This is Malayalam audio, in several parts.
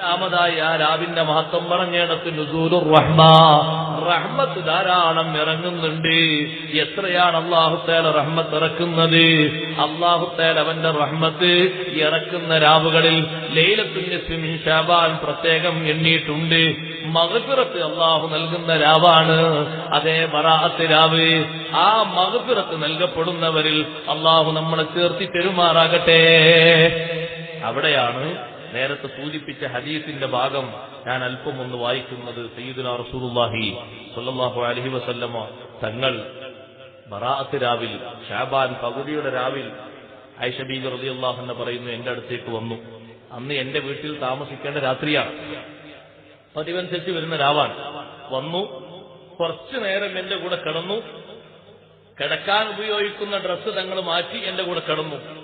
രണ്ടാമതായി ആ രാവിന്റെ മഹത്വം പറഞ്ഞിടത്ത് റഹ്മത്ത് ധാരാളം ഇറങ്ങുന്നുണ്ട്. എത്രയാണ് അള്ളാഹുത്തേല റഹ്മത്ത് ഇറക്കുന്നത്? അള്ളാഹുത്തേല അവന്റെ റഹ്മത്ത് ഇറക്കുന്ന രാവുകളിൽ ലൈലത്തുന്യസ്മിൻ ഷാബാൻ പ്രത്യേകം എണ്ണിയിട്ടുണ്ട്. മകഫിറത്ത് അള്ളാഹു നൽകുന്ന രാവാണ്. അതേ ബറാഅത്ത് രാവ്. ആ മകഫിറത്ത് നൽകപ്പെടുന്നവരിൽ അള്ളാഹു നമ്മളെ ചേർത്തി പെരുമാറാകട്ടെ. അവിടെയാണ് നേരത്തെ സൂചിപ്പിച്ച ഹദീസിന്റെ ഭാഗം ഞാൻ അല്പം ഒന്ന് വായിക്കുന്നത് സയ്യിദുന റസൂലുള്ളാഹി സ്വല്ലല്ലാഹു അലൈഹി വസല്ലമ. തങ്ങൾ ബറാഅത്ത് രാവിൽ ഷാബാൻ പകുതിയുടെ രാവിൽ ഐഷ ബീബി റളിയല്ലാഹു പറയുന്നു എന്റെ അടുത്തേക്ക് വന്നു. അന്ന് എന്റെ വീട്ടിൽ താമസിക്കേണ്ട രാത്രിയാണ്. പതിവനുസരിച്ച് വരുന്ന രാവാൻ വന്നു. കുറച്ചു നേരം എന്റെ കൂടെ കിടന്നു. കിടക്കാൻ ഉപയോഗിക്കുന്ന ഡ്രസ്സ് തങ്ങൾ മാറ്റി എന്റെ കൂടെ കിടന്നു.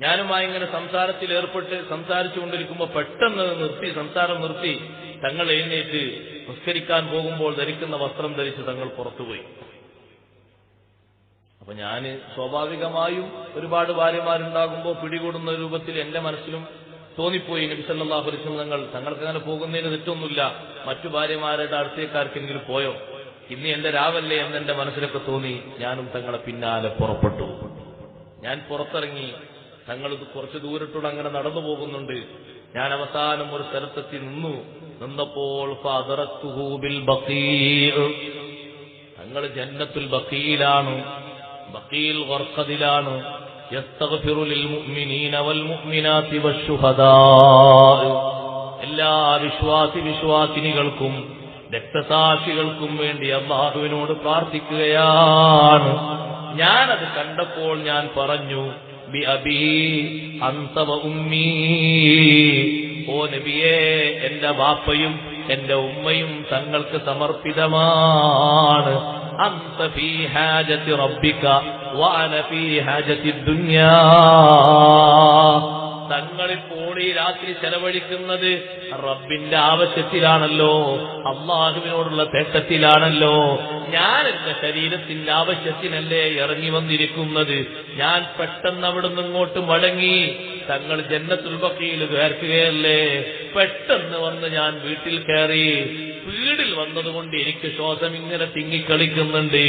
ഞാനുമായി ഇങ്ങനെ സംസാരത്തിൽ ഏർപ്പെട്ട് സംസാരിച്ചുകൊണ്ടിരിക്കുമ്പോൾ പെട്ടെന്ന് നിർത്തി സംസാരം നിർത്തി തങ്ങൾ എഴുന്നേറ്റ് നിസ്കരിക്കാൻ പോകുമ്പോൾ ധരിക്കുന്ന വസ്ത്രം ധരിച്ച് തങ്ങൾ പുറത്തുപോയി. അപ്പൊ ഞാൻ സ്വാഭാവികമായും ഒരുപാട് ഭാര്യമാരുണ്ടാകുമ്പോൾ പിടികൂടുന്ന രൂപത്തിൽ എന്റെ മനസ്സിലും തോന്നിപ്പോയി. നബി സല്ലല്ലാഹു അലൈഹി തങ്ങൾ തങ്ങൾക്ക് അങ്ങനെ പോകുന്നതിന് തെറ്റൊന്നുമില്ല. മറ്റു ഭാര്യമാരുടെ അടുത്തേക്കാർക്കെങ്കിലും പോയോ? ഇന്ന് എന്റെ രാവല്ലേ എന്ന് മനസ്സിലൊക്കെ തോന്നി. ഞാനും തങ്ങളെ പിന്നാലെ പുറപ്പെട്ടു. ഞാൻ പുറത്തിറങ്ങി തങ്ങൾ കുറച്ച് ദൂരത്തോടെ അങ്ങനെ നടന്നു പോകുന്നുണ്ട്. ഞാൻ അവസാനം ഒരു സ്ഥലത്തെത്തി നിന്നു. നിന്നപ്പോൾ. തങ്ങൾ ജന്നത്തുൽ ബക്കീലാണ് ബക്കീൽ വർക്കതിലാണ്. എല്ലാ വിശ്വാസി വിശ്വാസിനികൾക്കും രക്തസാക്ഷികൾക്കും വേണ്ടി അള്ളാഹുവിനോട് പ്രാർത്ഥിക്കുകയാണ്. ഞാനത് കണ്ടപ്പോൾ ഞാൻ പറഞ്ഞു ബി അന്തവ ഉമ്മീ. ഓ നബിയെ എന്റെ വാപ്പയും എന്റെ ഉമ്മയും തങ്ങൾക്ക് സമർപ്പിതമാണ്. അന്ത ഫീ ഹാജത്തി റബ്ബിക വാന ഫീ ഹാജത്തി ദുനിയാ. തങ്ങളിപ്പോൾ ഈ രാത്രി ചെലവഴിക്കുന്നത് റബ്ബിന്റെ ആവശ്യത്തിലാണല്ലോ അള്ളാഹുവിനോടുള്ള തേട്ടത്തിലാണല്ലോ. ഞാൻ എന്റെ ശരീരത്തിന്റെ ആവശ്യത്തിനല്ലേ ഇറങ്ങി വന്നിരിക്കുന്നത്? ഞാൻ പെട്ടെന്ന് അവിടുന്ന് ഇങ്ങോട്ട് മടങ്ങി. തങ്ങൾ ജന്നത്തുൽ ബക്കയിൽ കയർക്കുകയല്ലേ പെട്ടെന്ന് വന്ന് ഞാൻ വീട്ടിൽ കയറി വീടിൽ വന്നതുകൊണ്ട് എനിക്ക് ശ്വാസം ഇങ്ങനെ തിങ്ങിക്കളിക്കുന്നുണ്ട്.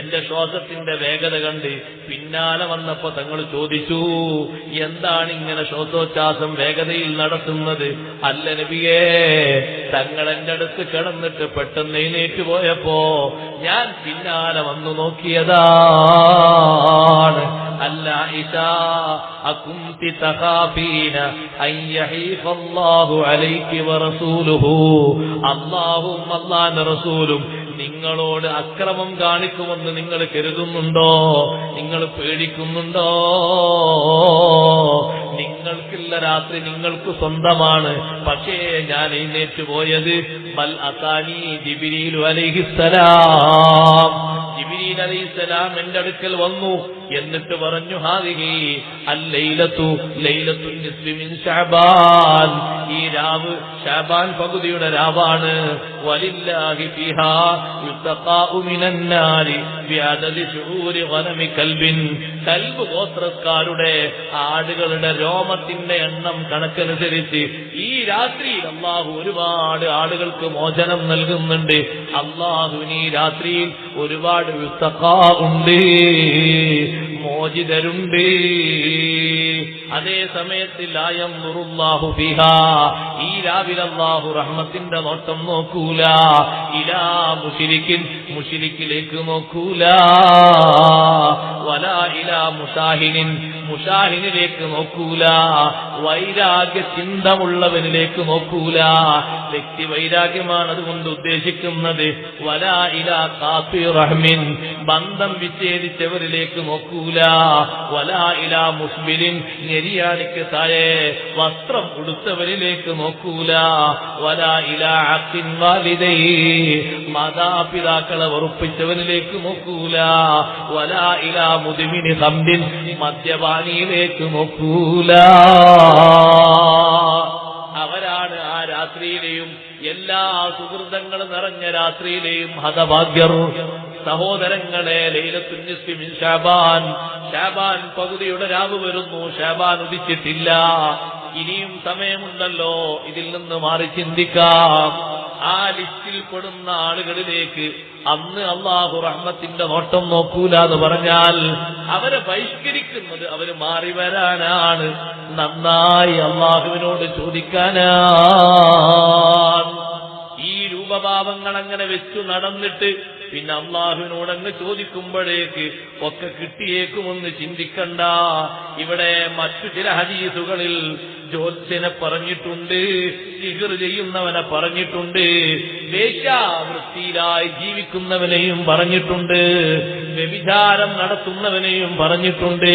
എന്റെ ശ്വാസത്തിന്റെ വേഗത കണ്ട് പിന്നാലെ വന്നപ്പോ തങ്ങൾ ചോദിച്ചു എന്താണ് ഇങ്ങനെ ശ്വാസോച്ഛാസം വേഗതയിൽ നടത്തുന്നത്? അല്ല നബിയേ തങ്ങൾ എന്റെ അടുത്ത് കിടന്നിട്ട് പെട്ടെന്ന് എഴുന്നേറ്റ് പോയപ്പോ ഞാൻ പിന്നാലെ വന്നു നോക്കിയതാണ്. അല്ല ഇഷാ أكنت تخافين أن يحيف الله عليك ورسوله അള്ളാഹും അള്ളാന്റെ റസൂലും നിങ്ങളോട് അക്രമം കാണിക്കുമെന്ന് നിങ്ങൾ കരുതുന്നുണ്ടോ നിങ്ങൾ പേടിക്കുന്നുണ്ടോ നിങ്ങൾക്കുള്ള രാത്രി നിങ്ങൾക്ക് സ്വന്തമാണ് പക്ഷേ ഞാൻ എഴുന്നേറ്റ് പോയത് ബൽ അസാനി ജിബിരിലു അലൈഹിസ്സലാം ജിബിരിൽ അലൈഹിസ്സലാം എന്റെ അടുക്കൽ വന്നു എന്നിട്ട് പറഞ്ഞു ഹാദിഹി അല്ലൈലത്തു ലൈലത്തു നിസ്ഫി മിൻ ശഅബാൻ. ഈ രാവ് ശഅബാൻ പകുതിയുടെ രാവാണ്. വലില്ലാഹി ഫിഹാ യുതഖാഉ മിനന്നാരി നാരി ബിഅദദി ശുഊരി ഗനമി കൽബിൻ. കൽബ് ഗോത്രക്കാരുടെ ആടുകളുടെ രോമത്തിന്റെ എണ്ണം കണക്കനുസരിച്ച് ഈ രാത്രിയിൽ അള്ളാഹു ഒരുപാട് ആളുകൾക്ക് മോചനം നൽകുന്നുണ്ട്. അള്ളാഹുവിന് ഈ രാത്രിയിൽ ഒരുപാട് ഉണ്ട്. മോചിതരുണ്ട്. അതേ സമയത്തിൽ ആയം നുറുല്ലാഹു ബിഹ ഈ രാവിലെ റഹ്മത്തിന്റെ നോട്ടം നോക്കൂല. ഇലാ മുഷിരിക്കിൻ മുഷിരിക്കിലേക്ക് നോക്കൂല. വല ഇലാ മുഷാഹിനിൻ മുഷാഹിനിലേക്ക് നോക്കൂല. വൈരാഗ്യ ചിന്തമുള്ളവനിലേക്ക് നോക്കൂല. വ്യക്തി വൈരാഗ്യമാണ് അതുകൊണ്ട് ഉദ്ദേശിക്കുന്നത് വലാ ഇല കാപ്പി റഹ്മിൻ ബന്ധം വിച്ഛേദിച്ചവരിലേക്ക് നോക്കൂല. വലാ ഇല മുസ്ബിലിൻ ഞെരിയാണിക്ക് താഴെ വസ്ത്രം ഉടുത്തവരിലേക്ക് നോക്കൂല. വലാ ഇല അക്കിൻ വാലിദൈ മാതാപിതാക്കളെ വറുപ്പിച്ചവരിലേക്ക് നോക്കൂല. വലാ ഇല മുതിമിനി സമ്പിൻ മദ്യപാനിയിലേക്ക് നോക്കൂല. അവരാണ് ആ രാത്രിയിലെയും എല്ലാ സുഹൃതങ്ങളും നിറഞ്ഞ രാത്രിയിലെയും ഹതഭാഗ്യർ. സഹോദരങ്ങളെ ലൈലത്തുഞ്ഞിസ്മിൻ ഷാബാൻ. ഷാബാൻ പകുതിയുടെ രാവ് വരുന്നു. ഷാബാൻ ഉദിച്ചിട്ടില്ല. ഇനിയും സമയമുണ്ടല്ലോ. ഇതിൽ നിന്ന് മാറി ചിന്തിക്കാം. ആ ലിസ്റ്റിൽ പെടുന്ന ആളുകളിലേക്ക് അന്ന് അള്ളാഹു റഹ്മത്തിന്റെ നോട്ടം നോക്കൂല എന്ന് പറഞ്ഞാൽ അവരെ ബഹിഷ്കരിക്കുന്നത് അവർ മാറി വരാനാണ്. നന്നായി അള്ളാഹുവിനോട് ചോദിക്കാനാണ്. ഈ രൂപഭാവങ്ങൾ അങ്ങനെ വെച്ചു നടന്നിട്ട് പിന്നെ അള്ളാഹുവിനോട് അങ്ങ് ചോദിക്കുമ്പോഴേക്ക് ഒക്കെ കിട്ടിയേക്കുമെന്ന് ചിന്തിക്കണ്ട. ഇവിടെ മറ്റു ചില ഹദീസുകളിൽ ജ്യോത്സ്യനെ പറഞ്ഞിട്ടുണ്ട് സിഹർ ചെയ്യുന്നവനെ പറഞ്ഞിട്ടുണ്ട് വേശ്യാവൃത്തിയിലായി ജീവിക്കുന്നവനെയും പറഞ്ഞിട്ടുണ്ട് വ്യഭിചാരം നടത്തുന്നവനെയും പറഞ്ഞിട്ടുണ്ട്.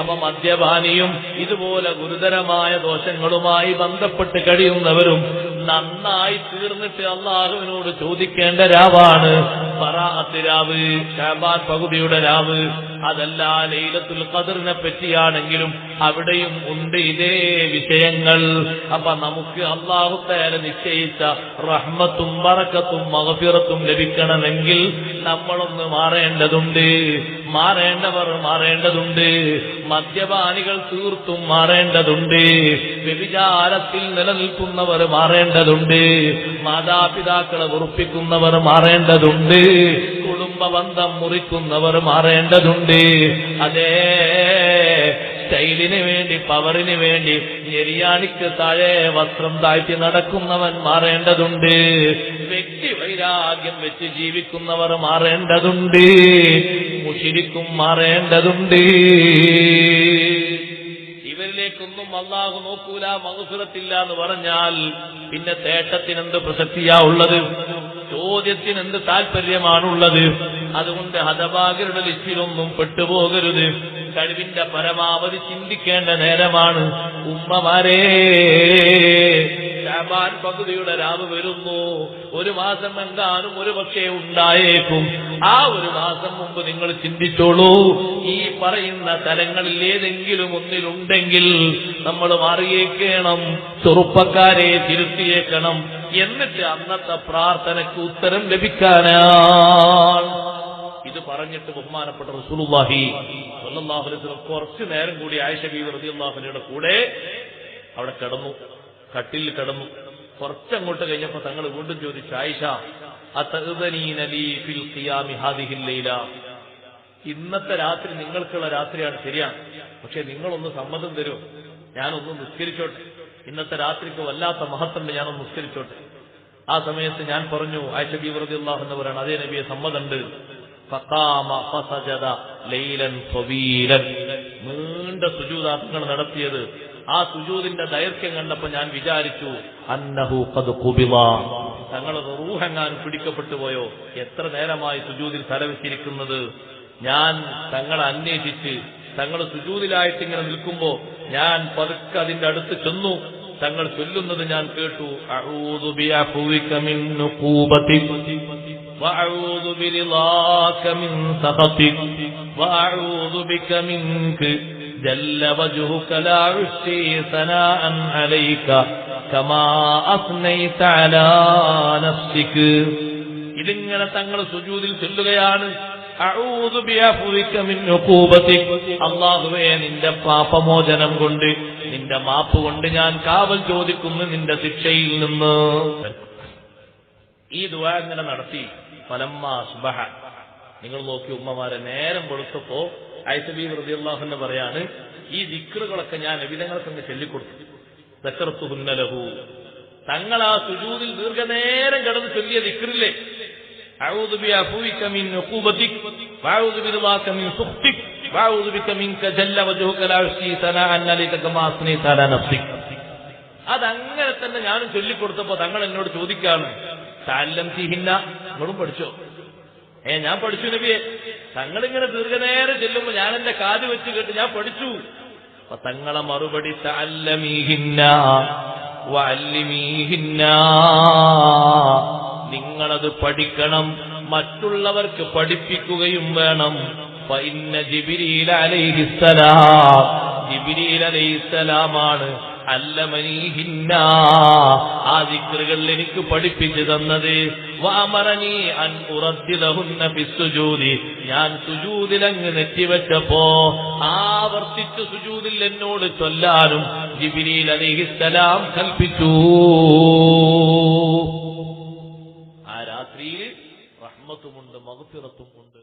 അപ്പൊ മദ്യപാനിയും ഇതുപോലെ ഗുരുതരമായ ദോഷങ്ങളുമായി ബന്ധപ്പെട്ട് കഴിയുന്നവരും നന്നായി തീർന്നിട്ട് അള്ളാഹുവിനോട് ചോദിക്കേണ്ട രാവാണ്. ഫറാഅത്ത് രാവ് ഷാബാൻ പകുതിയുടെ രാവ്. അതല്ല ലൈലത്തുൽ ഖദറിനെ പറ്റിയാണെങ്കിലും അവിടെയും ഉണ്ട് ഇതേ വിഷയങ്ങൾ. അപ്പൊ നമുക്ക് അള്ളാഹുത്തേല നിശ്ചയിച്ച റഹ്മത്തും വറക്കത്തും മഹഫിറത്തും ലഭിക്കണമെങ്കിൽ നമ്മളൊന്ന് മാറേണ്ടതുണ്ട്. മാറേണ്ടവർ മാറേണ്ടതുണ്ട്. മദ്യപാനികൾ തീർത്തും മാറേണ്ടതുണ്ട്. വ്യഭിചാരത്തിൽ നിലനിൽക്കുന്നവർ മാറേണ്ടതുണ്ട്. മാതാപിതാക്കളെ ഉറപ്പിക്കുന്നവർ മാറേണ്ടതുണ്ട്. കുടുംബ ബന്ധം മുറിക്കുന്നവർ മാറേണ്ടതുണ്ട്. അതേ സ്റ്റൈലിന് വേണ്ടി പവറിന് വേണ്ടി ഞെരിയാണിക്ക് താഴെ വസ്ത്രം താഴ്ത്തി നടക്കുന്നവൻ മാറേണ്ടതുണ്ട്. വ്യക്തി വൈരാഗ്യം വെച്ച് ജീവിക്കുന്നവർ മാറേണ്ടതുണ്ട്. മുഷിരിക്കും മാറേണ്ടതുണ്ട്. ഇവരിലേക്കൊന്നും അള്ളാഹു നോക്കൂല മകുസുരത്തില്ല എന്ന് പറഞ്ഞാൽ പിന്നെ തേട്ടത്തിനെന്ത് പ്രസക്തിയാ ഉള്ളത്? ചോദ്യത്തിന് എന്ത് താല്പര്യമാണുള്ളത് അതുകൊണ്ട് ഹതഭാഗരുടെ ലിസ്റ്റിലൊന്നും പെട്ടുപോകരുത്. കഴിവിന്റെ പരമാവധി ചിന്തിക്കേണ്ട നേരമാണ് ഉമ്മമാരേ. ശാബാൻ പകുതിയുടെ രാവ് വരുന്നു. ഒരു മാസം എന്താനും ഒരു പക്ഷേ ഉണ്ടായേക്കും. ആ ഒരു മാസം മുമ്പ് നിങ്ങൾ ചിന്തിച്ചോളൂ. ഈ പറയുന്ന തലങ്ങളിൽ ഏതെങ്കിലും ഒന്നിലുണ്ടെങ്കിൽ നമ്മൾ മാറിയേക്കണം ചെറുപ്പക്കാരെ തിരുത്തിയേക്കണം. എന്നിട്ട് അന്നത്തെ പ്രാർത്ഥനയ്ക്ക് ഉത്തരം ലഭിക്കാനാണ്. ഇത് പറഞ്ഞിട്ട് ബഹുമാനപ്പെട്ട അലൈഹി വസല്ലം കുറച്ചു നേരം കൂടി ആയിഷ ബീവി അൻഹയുടെ കൂടെ അവിടെ കിടന്നു. കട്ടിൽ കിടന്നു. കുറച്ചങ്ങോട്ട് കഴിഞ്ഞപ്പോ തങ്ങൾ വീണ്ടും ചോദിച്ചു ആയിഷ ഇന്നത്തെ രാത്രി നിങ്ങൾക്കുള്ള രാത്രിയാണ് ശരിയാണ്. പക്ഷെ നിങ്ങളൊന്ന് സമ്മതം തരുമോ ഞാനൊന്ന് നിസ്കരിച്ചോട്ടെ. ഇന്നത്തെ രാത്രിക്ക് വല്ലാത്ത മഹത്വം ഞാനൊന്ന് നിസ്കരിച്ചോട്ടെ. ആ സമയത്ത് ഞാൻ പറഞ്ഞു ആയിഷ ബി വെറുതെ എന്ന് പറയണം അതേ നബിയെ സമ്മതമുണ്ട്. നീണ്ട സുജൂതാർത്ഥങ്ങൾ നടത്തിയത് ആ സുജൂദിന്റെ ദൈർഘ്യം കണ്ടപ്പോ ഞാൻ വിചാരിച്ചു അന്നഹു ഖദ് ഖുബിള തങ്ങളത് റൂഹെങ്ങാൻ പിടിക്കപ്പെട്ടു പോയോ എത്ര നേരമായി സുജൂദിൽ തലവെച്ചിരിക്കുന്നത് ഞാൻ തങ്ങളെ അന്വേഷിച്ച് തങ്ങൾ സുജൂദിലായിട്ട് ഇങ്ങനെ നിൽക്കുമ്പോ ഞാൻ പതുക്കെ അതിന്റെ അടുത്ത് ചെന്നു തങ്ങൾ ചൊല്ലുന്നത് ഞാൻ കേട്ടു അഊദു ബിഅഫ്വിക മിൻ നുഖൂബതിക് وأعوذ برضاك من سخطك وأعوذ بك منك جل وجهك لا أحصي ثناء عليك كما أثنيت على نفسك ഇതിങ്ങനെ തങ്ങൾ സുജൂദിൽ ചൊല്ലുകയാണ് അഊദു ബിഅഫ്വിക മിൻ ഉഖൂബതിക് അല്ലാഹുവേ നിന്റെ പാപമോചനം കൊണ്ട് നിന്റെ മാപ്പ് കൊണ്ട് ഞാൻ കാവൽ ചോദിക്കുന്നു നിന്റെ ശിക്ഷയിൽ നിന്ന് ഈ ദുആ ഇങ്ങനെ നടത്തി ഫലമ്മ സുബഹ നിങ്ങൾ നോക്കി ഉമ്മമാരെ നേരം കൊടുത്തപ്പോ ഐസബി ഹൃദയല്ലാഹുന്നെ പറയാണ് ഈ ദിക്റുകളൊക്കെ ഞാൻ എവിധങ്ങൾക്കൊന്ന് ചൊല്ലിക്കൊടുത്തു. ദക്കർത്തു ഹുന്നലഹു തങ്ങൾ ആ സുജൂതിൽ ദീർഘനേരം കിടന്ന് ചൊല്ലിയ ദിക്കറില്ലേ അതങ്ങനെ തന്നെ ഞാനും ചൊല്ലിക്കൊടുത്തപ്പോ തങ്ങൾ എന്നോട് ചോദിക്കാണ് താല്ലം സിഹിന്ന നിങ്ങളും പഠിച്ചോ? ഏ ഞാൻ പഠിച്ചു നബിയെ. തങ്ങളിങ്ങനെ ദീർഘനേരം ചെല്ലുമ്പോ ഞാൻ എന്റെ കാത് വെച്ച് കേട്ട് ഞാൻ പഠിച്ചു. അപ്പൊ തങ്ങളെ മറുപടി നിങ്ങളത് പഠിക്കണം മറ്റുള്ളവർക്ക് പഠിപ്പിക്കുകയും വേണം. ജിബിരീൽ അലൈഹിസ്സലാം ജിബിരീൽ അലൈഹിസ്സലാമാണ് അല്ലമനീഹിന്ന. ആ ദിക്റുകൾ എനിക്ക് പഠിപ്പിച്ചു തന്നത്. വാമറനി അൻ അങ്ങ് ഞാൻ നെറ്റിവെച്ചപ്പോ ആവർത്തിച്ചു സുജൂതിൽ എന്നോട് ചൊല്ലാനും ജിബിരിൽ അലിഹിസ്സലാം കൽപ്പിച്ചു. ആ രാത്രിയിൽ റഹ്മത്തുമുണ്ട് മകുത്തിറത്തുമുണ്ട്